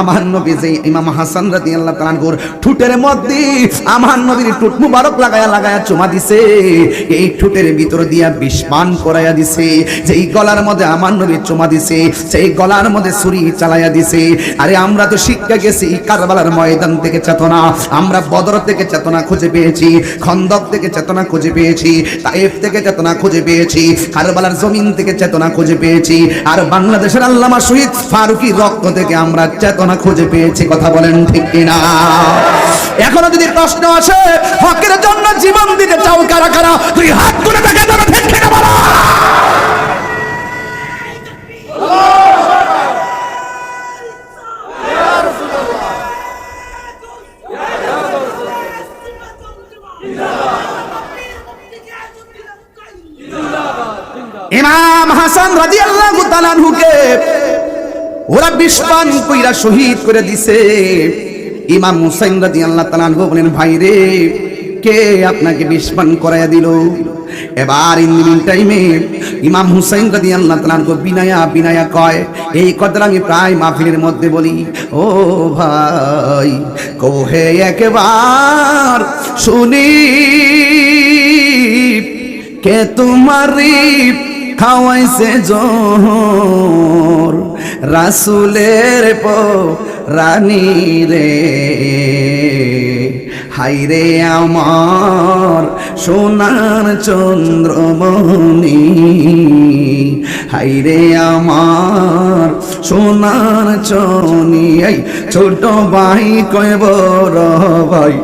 আমার নবী যে ইমাম হাসান রাদি আল্লাহ তালানগুর ঠুটের মধ্যে আমার নবীর টুট মুবারক লাগায়া লাগায়া চুমা দিছে। এই ঠুটের ভিতর দিয়া বিষ পান করাইয়া দিছে। যেই গলার মধ্যে আমার নবী চুমা দিছে, সেই গলার মধ্যে ছুরি চালাইয়া দিছে। আরে আমরা তো শিক্ষা গেছি, কারবালার ময়দান থেকে চেতনা। আমরা বদর থেকে চেতনা খুঁজে পেয়েছি, খন্দক থেকে চেতনা খুঁজে পেয়েছি তাইফ থেকে চেতনা খুঁজে পেয়েছি, কারবালার জমিন থেকে চেতনা খুঁজে পেয়েছি। আর বাংলাদেশের আল্লামা শহীদ ফারুকি রক্ত থেকে আমরা চেতনা খুঁজে পেয়েছি, কথা বলেন ঠিক কিনা? এখনও যদি প্রশ্ন আসে, হকের জন্য জীবন দিতে চাও কারা কারা, তুই হাত করে তাকে ঠিক কিনা বলো ইমাম হাসান রাদিয়াল্লাহু তাআলা আনহুকে ওরা কইরা শহীদ করে দিছে। ইমাম হুসাইন রাদিয়াল্লাহু তাআলা আনহু বলেন, ভাই রে, কে আপনাকে বিস্পান করায়া দিল? এবার ইন দিন টাইমে ইমাম হুসাইন রাদিয়াল্লাহু তাআলা আনহু বিনায়া বিনায়া কয়, এই কথাটা আমি প্রায় মাহফিলের মধ্যে বলি। ও ভাই, কোহে একবার শুনি। কে তোমারি খাওয়াইছে জোর রাসুলের প রানী রে। হাইরে আমার সোনার চন্দ্রমণি। হাইরে আমার সোনার চনি এই ছোট ভাই কয়, বড় ভাই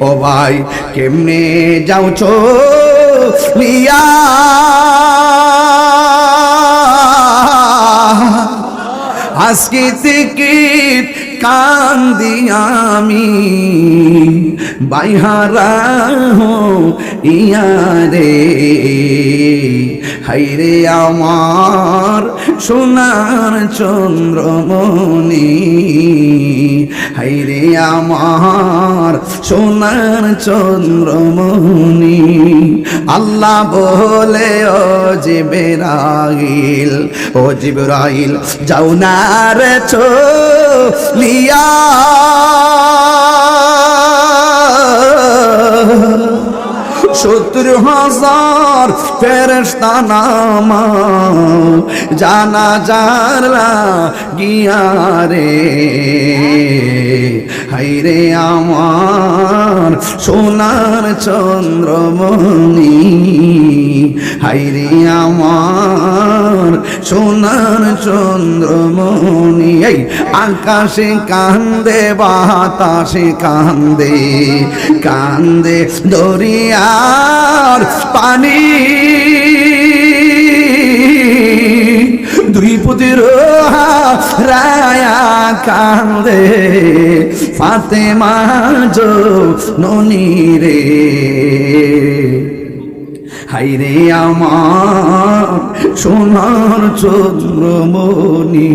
ও ভাই, কেমনে যাও ছো লিয়া আজকে থেকে কান্দি আমি বাইহারা ইয়ারে। হাইরে আমার সোনার চন্দ্রমণি, হাইরে আমার সোনার চন্দ্রমণি। আল্লাহ বলে, ও জিবেরাইল, ও জিবরাইল, যাও না রে লিয়া সত্তর হাজার ফেরস্তা নামা জানা যারা গিয়া রে হাইরে আমার সোনার চন্দ্রমণি হাইরে আমার সোনার চন্দ্রমণি। এই আকাশে কান্দে, বাতাসে কান্দে কান্দে দরিয়ার পানি। দুই পুতির রায়া কান্দে ফাতে মাঝো ননি রে হাইরে আমার সোনার চন্দ্রমণি।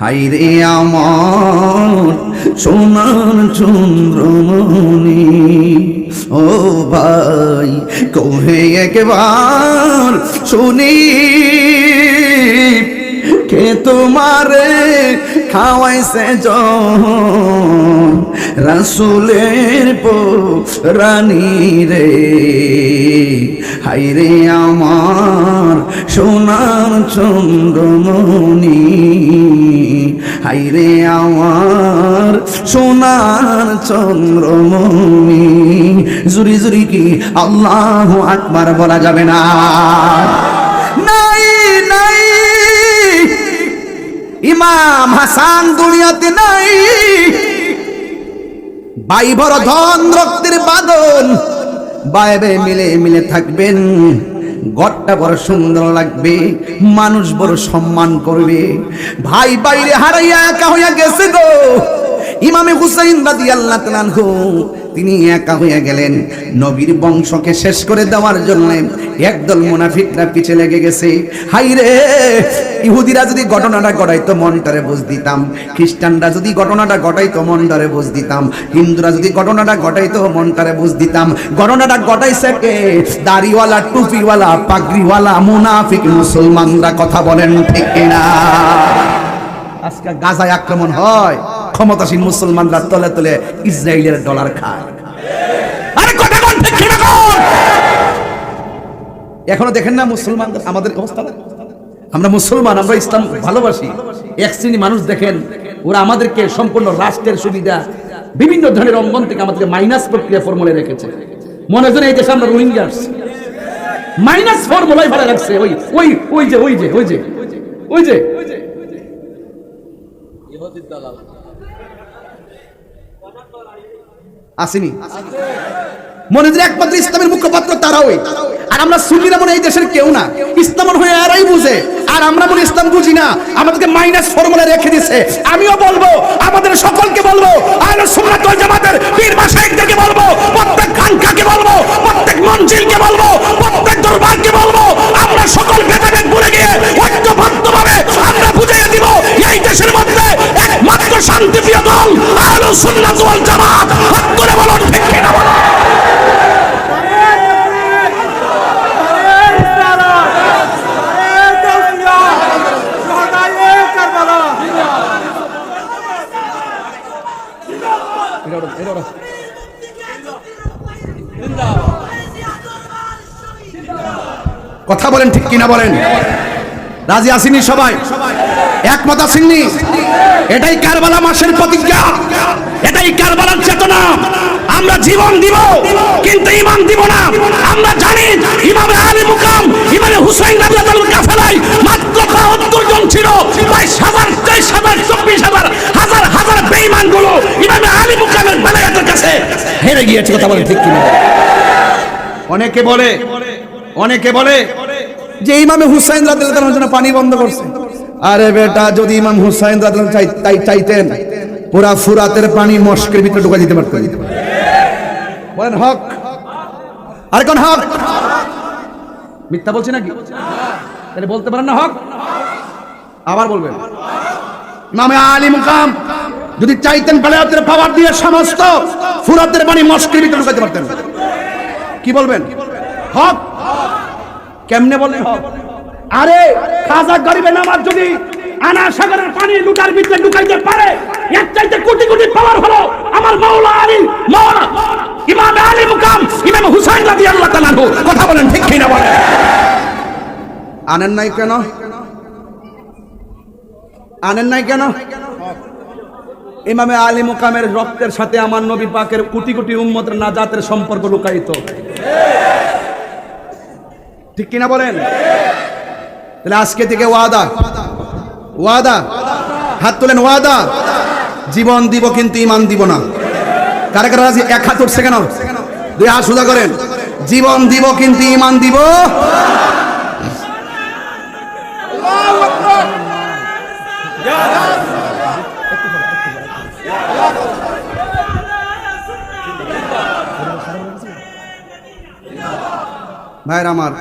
হাইরে আমার সোনার চন্দ্রমণি। ও ভাই, কোহে একবার শুনি। কে তোমারে খাওয়াইছে রাসুলের পো রানী রে। হাইরে আমার সোনার চন্দ্রমণি। হাইরে আমার সোনার চন্দ্রমণি, জুরি জুরি কি আল্লাহ আকবার বলা যাবে না? নাই নাই। ইমাম হাসান দুনিয়াতে নাই। ভাই ধন, রক্তের বাদন। বাইবে মিলে মিলে থাকবেন। ঘরটা বড় সুন্দর লাগবে, মানুষ বড় সম্মান করবে। ভাই বাইরে হারাইয়া একা হইয়া গেছে গো। ইমামে হুসাইন রাদি আল্লাহ তিনি একা হয়ে গেলেন। নবীর বংশকে শেষ করে দেওয়ার জন্য একদল মুনাফিকরা পিছে লেগে গেছে। হাই রে ইহুদিরা যদি ঘটনাটা ঘটাইতো মনটারে বুঝ দিতাম। খ্রিস্টানরা যদি ঘটনাটা ঘটাইতো মনটারে বুঝ দিতাম। হিন্দুরা যদি ঘটনাটা ঘটাইতো মনটারে বুঝ দিতাম। ঘটনাটা ঘটাইছে কে? দাড়িওয়ালা, টুপিওয়ালা, পাগড়িওয়ালা, মুনাফিক মুসলমানরা কথা বলেন ঠিক কিনা? আজকে গাজায় আক্রমণ হয়। ক্ষমতাসীন মুসলমানরা তলে তলে ইসরায়েলের ডলার খায়। এখনও দেখেন না মুসলমানদের আমাদের অবস্থা? আমরা মুসলমান, আমরা ইসলাম ভালোবাসি। এক শ্রেণি মানুষ দেখেন, ওরা আমাদেরকে সম্পূর্ণ রাষ্ট্রের সুবিধা, বিভিন্ন ধরনের অঙ্গন থেকে আমাদেরকে মাইনাস প্রক্রিয়া ফর্মুলে রেখেছে। মনে হয় এই দেশে আমরা রোহিঙ্গাস। মাইনাস ফর্মুলাই ভালো রাখছে ওই ওই ওই যে ওই যে ওই যে ওই যে। আসেনি। মনে হয় একমাত্র ইসলামের মুখপাত্র তারাই আর আমরা সুন্নিরা মনে এই দেশের কেউ না। ইসলাম হয় এরাই বুঝে। আর আমরা মনে ইসলাম বুঝি না। আমাদেরকে মাইনাস ফর্মুলা রেখে দিছে আমিও বলব, আমাদের সকলকে বলব, আহলে সুন্নাত ওয়াল জামাতের পীর মাশাইখদেরকে বলব, প্রত্যেক খানকাকে বলব, প্রত্যেক মঞ্জিলকে বলব, প্রত্যেক দরবারকে বলব, আমরা সকল ভেদাভেদ ভুলে গিয়ে ঐক্যবদ্ধভাবে আমরা বুঝিয়ে দিব, এই দেশের মধ্যে একমাত্র শান্তিপ্রিয় দল আহলে সুন্নাত ওয়াল জামাত হাত তুলে বলুন ঠিক কিনা বলুন কথা বলেন ঠিক কিনা বলেন? রাজি আসেনি সবাই? একমত আসেননি এটাই কারবালা মাসের প্রতিজ্ঞা। এটাই কারবালার চেতনা। আমরা জীবন দিব, কিন্তু ইমান দিব না। আমরা জানি ইমামে আলী মুকাম, ইমামে হুসাইন রাদিয়াল্লাহু কাফেলায় মাত্র 72 জন ছিল। বাইশ হাজার, তেইশ হাজার হাজার হাজার বেঈমানগুলো ইমামে আলী মুকামের বেলায়াতের কাছে হেরে গিয়েছে, কথা বলেন ঠিক কিনা অনেকে বলে অনেকে বলে যে ইমামে হুসাইন রাদিয়াল্লাহু জন্য পানি বন্ধ করছে। আরে বেটা, যদি ইমাম হুসাইন রাদিয়াল্লাহু চাই চাইতেন, পুরা ফুরাতের পানি মস্কের ভিতরে ঢুকা দিতে পারতেন। বলেন, হক। আর কোন হক? মিথ্যা বলছি নাকি? তাহলে বলতে পারেন না হক? আবার বলবেন। ইমামে আলী মুকাম, যদি চাইতেন বেলায়াতের পাওয়ার দিয়ে সমস্ত ফুরাতের পানি মস্কের ভিতরে ঢুকাতে পারতেন। কি বলবেন? হক? কেমনে বলে? হক আরে, খাজা গরিবের নামাজ যদি আনা সাগরের পানি লুটার ভিতরে ঢুকাইতে পারে, এর চাইতে কোটি কোটি পাওয়ার হলো আমার মাওলা আলী, মাওলা, ইমাম আলী মুকাম, ইমাম হুসাইন রাদিয়াল্লাহু তাআলা। কথা বলেন ঠিক কিনা বলেন? আনেন নাই কেন? আনেন নাই কেন? ইমামে আলী মুকামের রক্তের সাথে আমার নবী পাকের কোটি কোটি উম্মতের নাজাতের সম্পর্ক লুকায়িত। ঠিক কিনা বলেন? তাহলে আজকে থেকে ওয়াদা। ওয়াদা? হাত তোলেন, ওয়াদা? জীবন দিব কিন্তু ইমান দিব না। কারা কারা রাজি? এক হাত উঠছে কেন? দুই হাত সুদা করেন। জীবন দিব কিন্তু ইমান দিব। ভাইর আমার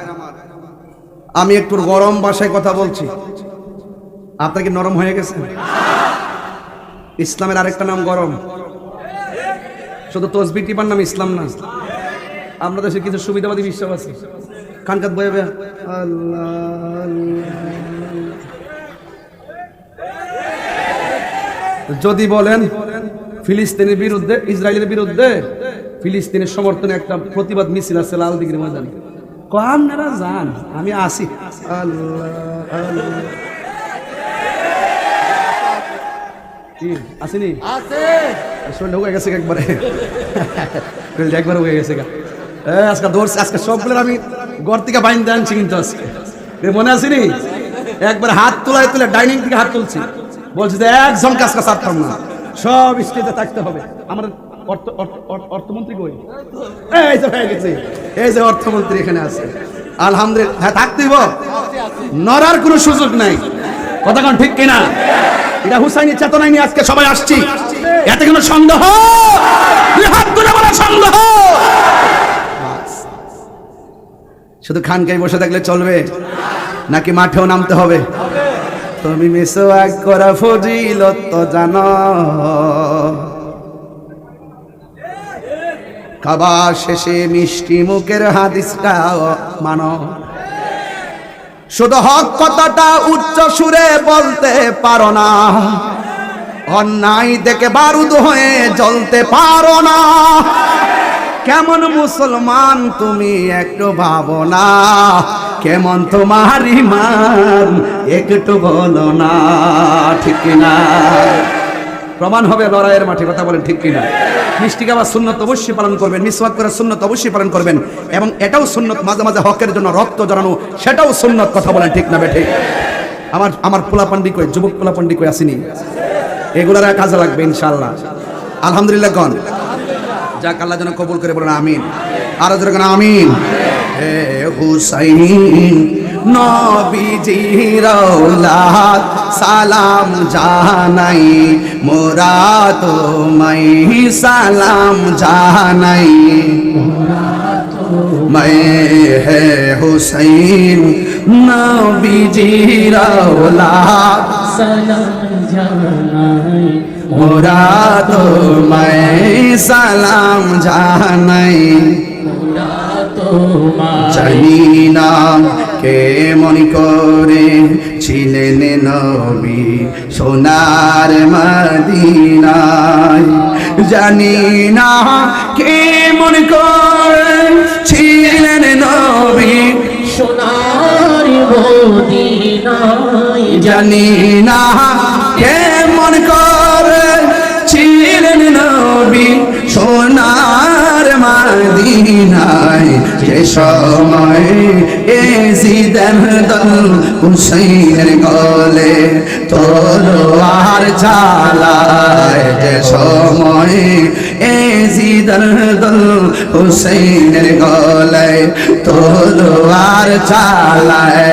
আমি একটু গরম ভাষায় কথা বলছি। আপনার কি নরম হয়ে গেছে? ইসলামের আরেকটা নাম গরম। শুধু তসবি টিপার নাম ইসলাম না। আমরা দেশে কিছু সুবিধাবাদী বিশ্বাস আছে। খানকাত বয়ে। আল্লাহ। যদি বলেন, ফিলিস্তিনের বিরুদ্ধে, ইসরায়েলের বিরুদ্ধে, ফিলিস্তিনের সমর্থনে একটা প্রতিবাদ মিছিল আছে লাল দিঘির ময়দানে। আপনারা যান আমি আসি আসেনি গেছে একবারে। একবার হয়ে গেছে আজকে দৌড়ছে আজকে সবগুলো আমি ঘর থেকে বাইন আনছি কিন্তু আজকে। মনে আসেনি একবার হাত তোলায় তুলে ডাইনিং থেকে হাত তুলছি। বলছি যে একজন কাজ ছাড়তাম না। সব স্টেজে থাকতে হবে। আমার অর্থ, অর্থ- অর্থ- অর্থমন্ত্রী এই যে অর্থমন্ত্রী এখানে আছে। আলহামদুলিল্লাহ হ্যাঁ থাকতেইব নরার কোনো সুযোগ নাই। কথা কোন ঠিক কিনা? এটা হুসাইনি চেতনায় নিয়ে আজকে সবাই আসছি। এতে কোনো সন্দেহ? হাত তুলে সন্দেহ? শুধু খানকাই বসে থাকলে চলবে, নাকি মাঠেও নামতে হবে? তুমি মিসওয়াক করা ফজিলত জানো। খাবার শেষে মিষ্টি মুখের হাদিসটা মানো। শুধু হক কথাটা উচ্চ সুরে বলতে পারো না। অন্যায় দেখে বারুদ হয়ে জ্বলতে পারো না। কেমন মুসলমান তুমি একটু ভাবো না। কেমন তোমার ইমান একটু বলো না, ঠিক কিনা? প্রমাণ হবে লড়াইয়ের মাঠে, কথা বলেন ঠিক কিনা। মিষ্টি খাবার সুন্নত অবশ্যই পালন করবেন, মিসওয়াক করার সুন্নত অবশ্যই পালন করবেন, এবং এটাও সুন্নত মাঝে মাঝে হকের জন্য রক্ত জড়ানো, সেটাও সুন্নত, কথা বলেন ঠিক না বেঠে। আমার আমার পোলা পান্ডি কই, যুবক পোলা পান্ডি কই আসিনি? এগুলার কাজে লাগবে ইনশাল্লাহ আলহামদুলিল্লাহ গন। যাক, আল্লাহ যেন কবুল করে বলেন, আমিন। আরও কেন, আমিন। হে হুসাইন। নবীজির ওলাদ সালাম জানাই মোরা তোমাই সালাম জানাই میں ہے حسین نبی جی رولا سلام جانائی مرا تو میں سلام جانائی مرا تو جنینا কে মনে করে ছিলেন নবী সোনার মদিনায়। জানি না কে মনে করে ছিলেন নবী সোনার মদিনায়। জানি না কে মন করে ছিলেন নবী সোনার মাদিনায় যে সময় এ জিদান দল হুসাইনের গলে তলোয়ার চালায় যে সময় এ জিদান দল হুসাইনের গলে তলোয়ার চালায়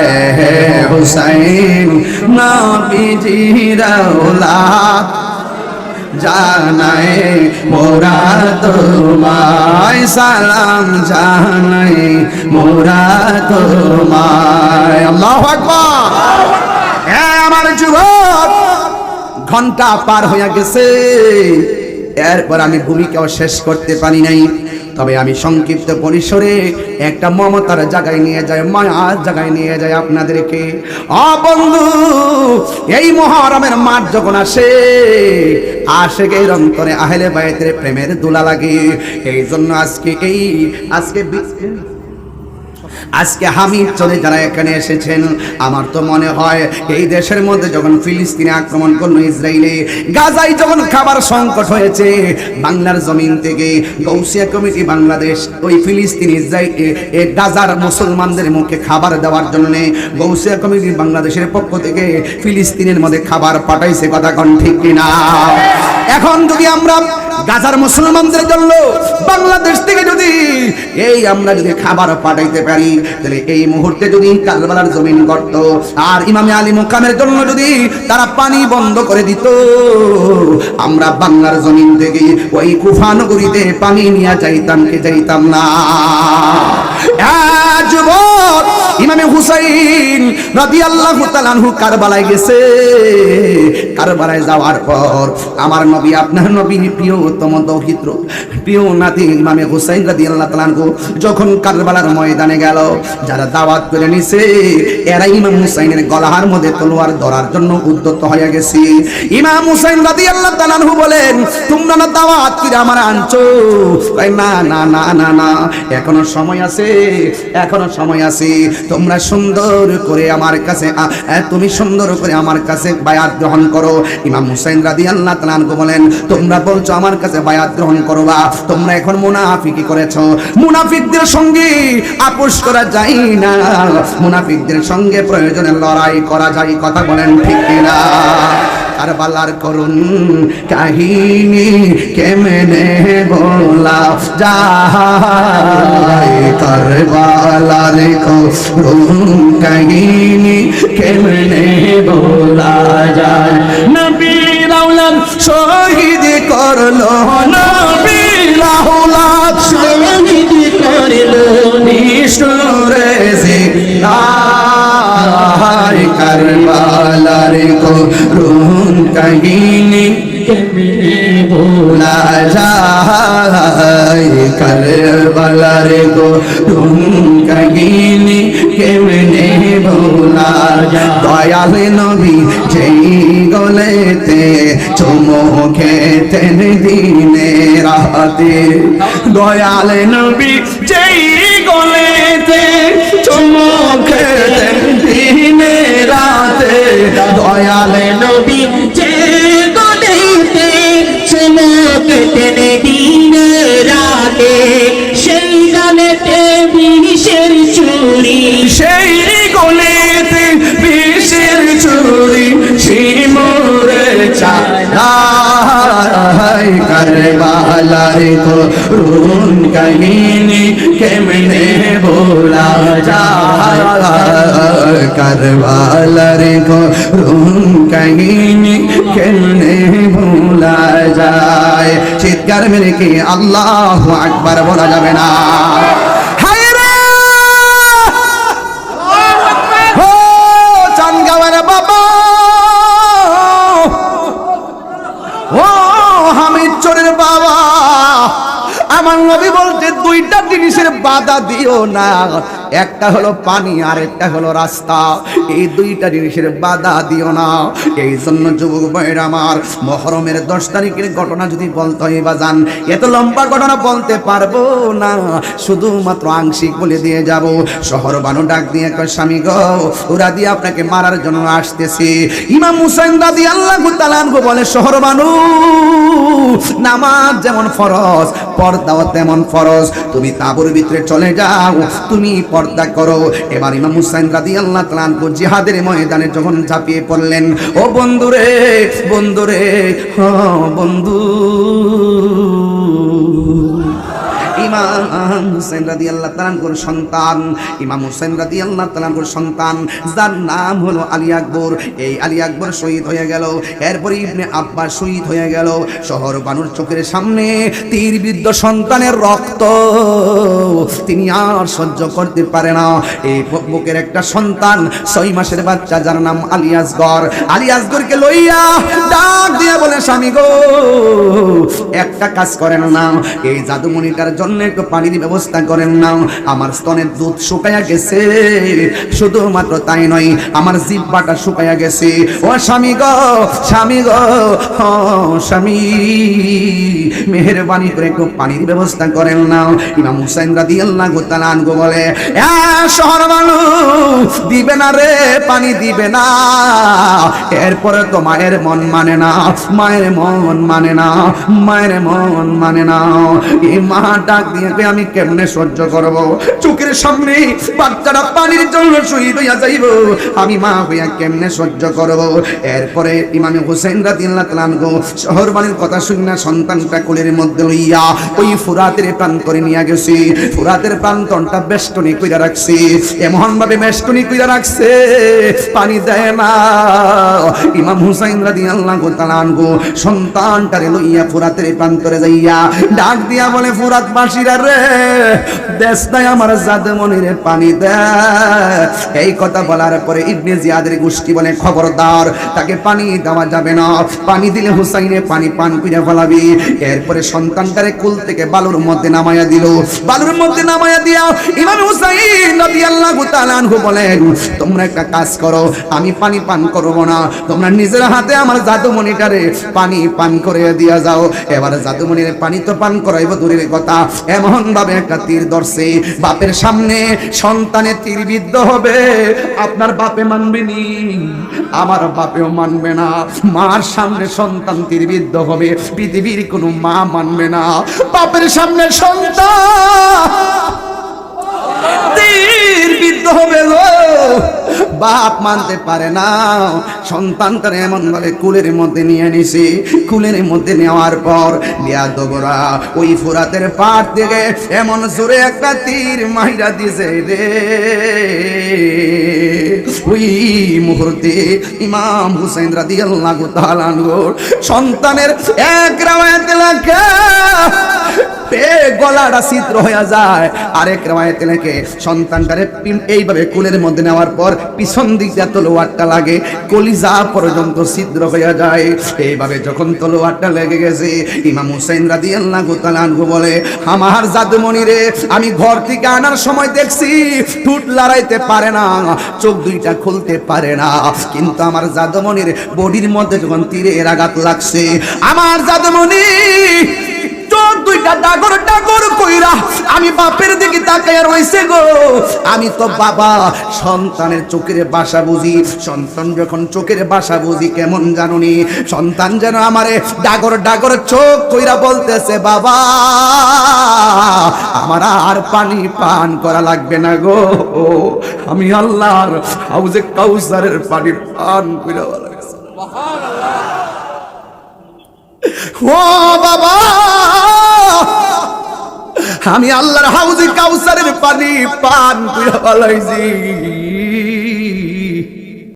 হুসাইন নবীজি রাউলাত জানাই, মোরা তোমায় সালাম জানাই, মোরা তোমায়। আল্লাহু আকবার। হ্যাঁ আমার যুবক, ঘণ্টা পার হয়ে গেছে। এরপর আমি ভূমিকাও শেষ করতে পারি নাই। তবে আমি সংক্ষিপ্ত পরিসরে একটা মমতার জায়গায় নিয়ে যায় মায়ার জায়গায় নিয়ে যায় আপনাদেরকে। অবন্ধু বন্ধু, এই মহরমের মাঠ যখন আসে আসে আশেকের অন্তরে আহলে বাইতে প্রেমের দোলা লাগে। এই জন্য আজকে এই, আজকে আজকে হামিদ চলে যারা এখানে এসেছেন, আমার তো মনে হয় এই দেশের মধ্যে যখন ফিলিস্তিনে আক্রমণ করল ইসরায়েলে, গাজায় যখন খাবার সংকট হয়েছে, বাংলার জমিন থেকে গৌসিয়া কমিটি বাংলাদেশ ওই ফিলিস্তিন ইসরায়েল গাজার মুসলমানদের মুখে খাবার দেওয়ার জন্য গৌসিয়া কমিটি বাংলাদেশের পক্ষ থেকে ফিলিস্তিনের মধ্যে খাবার পাঠাইছে, কথা ঠিক কিনা? এখন যদি আমরা গাজার মুসলমানদের জন্য বাংলাদেশ থেকে যদি এই আমরা যদি খাবার পাঠাইতে পারি, তাহলে এই মুহূর্তে যদি কালবালার জমিন করত আর ইমামে আলী মুকামের জন্য যদি তারা পানি বন্ধ করে দিত, আমরা বাংলার জমিন থেকে ওই কুফা পানি নিয়ে যাইতাম কে যাইতাম না। ইমামে হুসাইন রাদিয়াল্লাহু তাআলা কারবালায় গেছে। কারবালায় যাওয়ার পর আমার নবী, আপনার নবী প্রিয়তম দৌহিত্র প্রিয় নাতি ইমামে হুসাইন রাদিয়াল্লাহু তাআলা আনহু যখন কারবালার ময়দানে গেল, যারা দাওয়াত করে নিছে এরা ইমাম হুসাইনের গলার মধ্যে তলোয়ার ধরার জন্য উদ্যত হয়ে গেছে। ইমাম হুসাইন রাদিয়াল্লাহু তাআলা আনহু বলেন, তোমরা না দাওয়াত করে আমার আনছো? কয়, না না না না না, এখনও সময় আছে, এখনও সময় আছে। তোমরা সুন্দর করে আমার কাছে তুমি সুন্দর করে আমার কাছে বায়াত গ্রহণ করো। ইমাম হুসাইন রাদি আল্লাহ তালানকে বলেন, তোমরা বলছো আমার কাছে বায়াত গ্রহণ করো বা তোমরা এখন মুনাফিকি করেছ। মুনাফিকদের সঙ্গে আপোষ করা যায় না। মুনাফিকদের সঙ্গে প্রয়োজনে লড়াই করা যায়, কথা বলেন ঠিক কিনা? কারবালার করুন কাহিনী কেমনে বলা যায়? কারবালার করুন কাহিনী কেমনে বলা যায়? নবী রাউলাম শহীদ করল, নবী লাহুলাত শহীদ করল, নিষ্ঠুরে জিলাই কারবালার করুণ কাহিনী ভোলা যায়? কারবালার করুণ কাহিনী কেমনে ভোলা যায়? দয়াল নবী যেই গলেতে চুমো দিনে রাতে। দয়াল নবী যেই গলেতে চুমো খেতেন দিনে রাতে দয়াল নবী যে গলেতে চমকতেন দিন রাতে, সেই গানেতে বিষের চুরি সেই গলিতে বিষের চুরি শিমুরে চালাই করবালার করুণ কাহিনী কেমনে ভোলা যায়? করবালার করুণ কাহিনী কেমনে ভোলা যায় চিৎকার মেরে কি আল্লাহ আকবার বলা যাবে না ও চানগাঁওয়ের বাবা ও হামিদ চোরের বাবা আমার নবী বলতে দুইটা জিনিসের বাধা দিও না। একটা হলো পানি আর একটা হলো রাস্তা। এই দুইটা জিনিসের বাধা দিও না। এই জন্য যুবক ভাইয়ের আমার, মহরমের দশ তারিখের ঘটনা যদি বলতে হয় বা যান এত লম্বা ঘটনা বলতে পারব না। শুধুমাত্র আংশিক বলে দিয়ে যাব। শহর বানু ডাক দিয়ে কয়, স্বামী গো, ওরা দিয়ে আপনাকে মারার জন্য আসতেছে। ইমাম হুসাইন দাদি আল্লাহ তালানগো বলে, শহর বানু, নামাজ যেমন ফরজ, পর্দাও তেমন ফরজ। তুমি তাবুর ভিতরে চলে যাও, তুমি পর্দা করো। এবার ইমাম হুসাইন রাদি আল্লাহ তালানকু জিহাদের ময়দানে যখন ঝাঁপিয়ে পড়লেন, ও বন্ধুরে বন্ধুরে হ বন্ধু। হুসেন রাদি আল্লাহ তালানকুর সন্তান। ইমাম হুসেন আল্লাহ তালানকুর সন্তান। যার নাম হলো আলী আকবর। এই আলী আকবর শহীদ হয়ে গেল। এরপরে ইবনে আব্বাস শহীদ হয়ে গেল। শহর বানুর চোখের সামনে সন্তানের রক্ত। তিনি আর সহ্য করতে পারে না। এই বুকের একটা সন্তান, ছয় মাসের বাচ্চা, যার নাম আলী আসগর। আলী আসগরকে লইয়া ডাক দিয়ে বলে, স্বামী গো, একটা কাজ করেন না। এই জাদুমণিটার জন্য একটু পানির ব্যবস্থা করেন না। আমার স্তনের দুধ শুকাইয়া গেছে। শুধুমাত্র তাই নয়, আমার জিব্বাটা শুকাইয়া গেছে। ও স্বামী গো স্বামী গো স্বামী। মেহরবানি করে একটু পানির ব্যবস্থা করেন না। ইমাম হুসাইন রাদিয়াল্লাহু তাআলা আনহু বলে শহর মানুষ দিবে না রে, পানি দিবে না। এরপরে তো মায়ের মন মানে না, মায়ের মন মানে না, মায়ের মন মানে না। এই মা ডাক দিয়ে আমি কেমনে সহ্য করব? চোখের সামনে বাচ্চারা পানির জন্য শহীদ হইয়া যাইব। আমি মা হইয়া কেমনে সহ্য করব? এরপরে ইমামে হুসেন রাদিয়াল্লাহু তাআলা শহর বাড়ির কথা শুনে সন্তানটা কোলের মধ্যে লইয়া ওই ফুরাতের প্রান্তরে নিয়ে গেছি। ফুরাতের প্রান্তনটা বেষ্টনী কইরা রাখছি। এমন ভাবে বেষ্টনী কইরা রাখছে, পানি দেয় না। ইমাম হুসাইন রাদিয়াল্লাহু তাআলা আনহু সন্তানটারে লইয়া ফুরাতের প্রান্তরে যাইয়া ডাক দিয়া বলে ফুরাত বাসীরা রে। দেশ নাই আমার জাদমনিরে পানি দে। এই কথা বলার পরে ইবনে জিয়াদের গোষ্ঠী বলে, খবরদার, তাকে পানি দেওয়া যাবে না। পানি দিলে হুসাইনে পানি পান কইরা ফেলাবি। এরপরে সন্তানটারে কুল থেকে বালুর মধ্যে নামায়া দিল। বালুর মধ্যে নামায়া দিয়া ইমাম হুসাইন রাদিয়াল্লাহু তাআলা আনহু বলেন, তোমরা একটা কাজ করো, আমি পানি পান করব না। তোমরা নিজের হাতে আমার জাদুমণিটারে পানি পান করে দিয়া যাও। এবার জাদুমণির পানি তো পান করাইব দূরের কথা। এমন ভাবে একটা তীর ধরছে বাপের সামনে সন্তানে তীর বিদ্ধ হবে। আপনার বাপে মানবে নি, আমার বাপেও মানবে না। মার সামনে সন্তান তীর বিদ্ধ হবে, পৃথিবীর কোনো মা মানবে না। বাপের সামনে সন্তান তীর বিদ্ধ হবে বাপ মানতে পারে না। সন্তানটা এমন ভাবে কুলের মধ্যে নিয়ে নিছি। কুলের মধ্যে নেওয়ার পর বিয়াদবরা ওই ফুরাতের পার থেকে এমন জোরে একটা তীর মাইরা দিছে রে। ওই মুহূর্তে ইমাম হুসাইন তাআলা আনহুর সন্তানের এক রাওয়ায়াতে লেখা গলাটা ছিদ্র হয়ে যায়। আরেক এইভাবে মধ্যে নেওয়ার পর পিছন লাগে পর্যন্ত ছিদ্র হয়ে যায়। এইভাবে যখন তলোয়ারটা লেগে গেছে, ইমাম হুসাইন তাআলা আনহু বলে, আমার জাদুমণি রে, আমি ঘর থেকে আনার সময় দেখছি, ঠুট লড়াইতে পারে না, চোখ দুইটা খুলতে পারে না। কিন্তু আমার জাদুমণির বডির মধ্যে যখন তীরে তীরের আঘাত লাগছে, আমার দুইটা ডাগর ডাগর কইরা আমি বাপের দিকে তাকাইয়া রইছে গো। আমি তো বাবা, সন্তানের চোখের বাসা বুঝি, সন্তান যখন চোখের বাসা বুঝি কেমন জানুনি? সন্তান যেন আমারে ডাগর ডাগর চোখ কইরা বলতেছে, বাবা, আমার আর পানি পান করা লাগবে না গো। আমি আল্লাহর হাউজে কাউসারের পানি পান কইরা লাগছে ও বাবা! আমি আল্লাহর হাউজে কাউসারের পানি পান কইরা বলাইছি